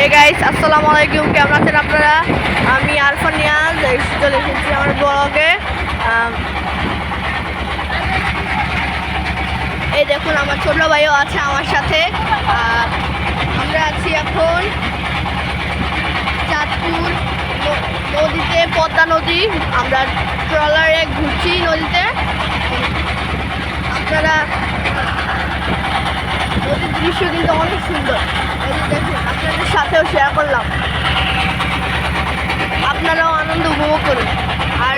Hey guys আসসালামু আলাইকুম, কেমন আছেন আপনারা? আমি আরফান নিয়াজ চলে এসেছি আমার ব্লগে। এই দেখুন, আমার ছোট ভাইও আছে আমার সাথে। আমরা আছি এখন চাঁদপুর নদীতে, পদ্মা নদী। আমরা ট্রলারে ঘুরছি নদীতে। আপনারা, নদীর দৃশ্য কিন্তু অনেক সুন্দর। করলাম আপনারাও আনন্দ উপভোগ করুন আর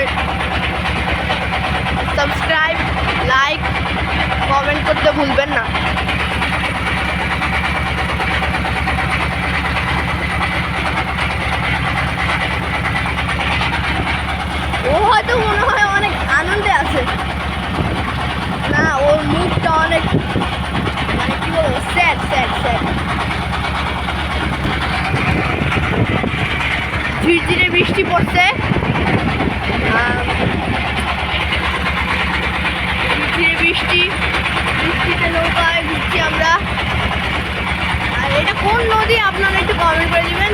সাবস্ক্রাইব লাইক কমেন্ট করতে ভুলবেন না ও হয়তো বৃষ্টি পড়ছে। ধীরে বৃষ্টি, বৃষ্টিতে নৌকায় ঘুরছি আমরা। আর এটা কোন নদী? আপনারা একটু কমেন্ট করে দিবেন।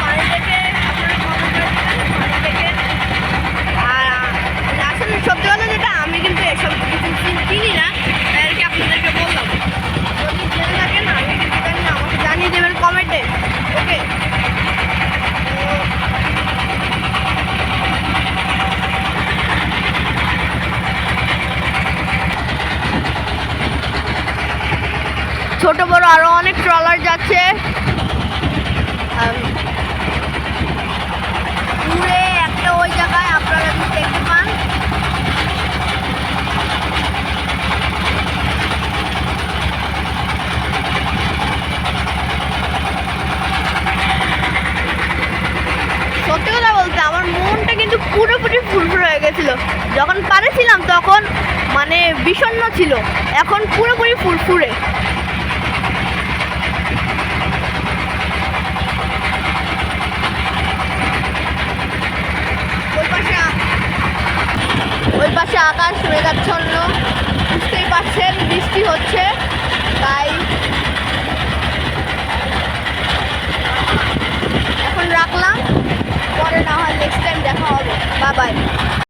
পানি থেকে আপনারা কমেন্ট করে দিবেন পানি থেকে আর আহ, আসলে সত্যি কথা যেটা আমি কিন্তু এসব কিছু চিন- চিনি না তাই আর কি আপনাদেরকে বললাম যদি জেনে থাকেন আমি কিন্তু জানি না আমাকে জানিয়ে দেবেন কমেন্টে ওকে ছোট বড় আরও অনেক ট্রলার যাচ্ছে। একটা ওই জায়গায় আপনারা সত্যি কথা বলতে আমার মনটা কিন্তু পুরোপুরি হয়ে যখন পারে ছিলাম তখন মানে বিষণ্ণ ছিল। এখন পুরোপুরি ফুরফুরে ওই পাশে আ- ওই পাশে আকাশ মেঘাচ্ছন্ন। বুঝতেই পারছেন বৃষ্টি হচ্ছে।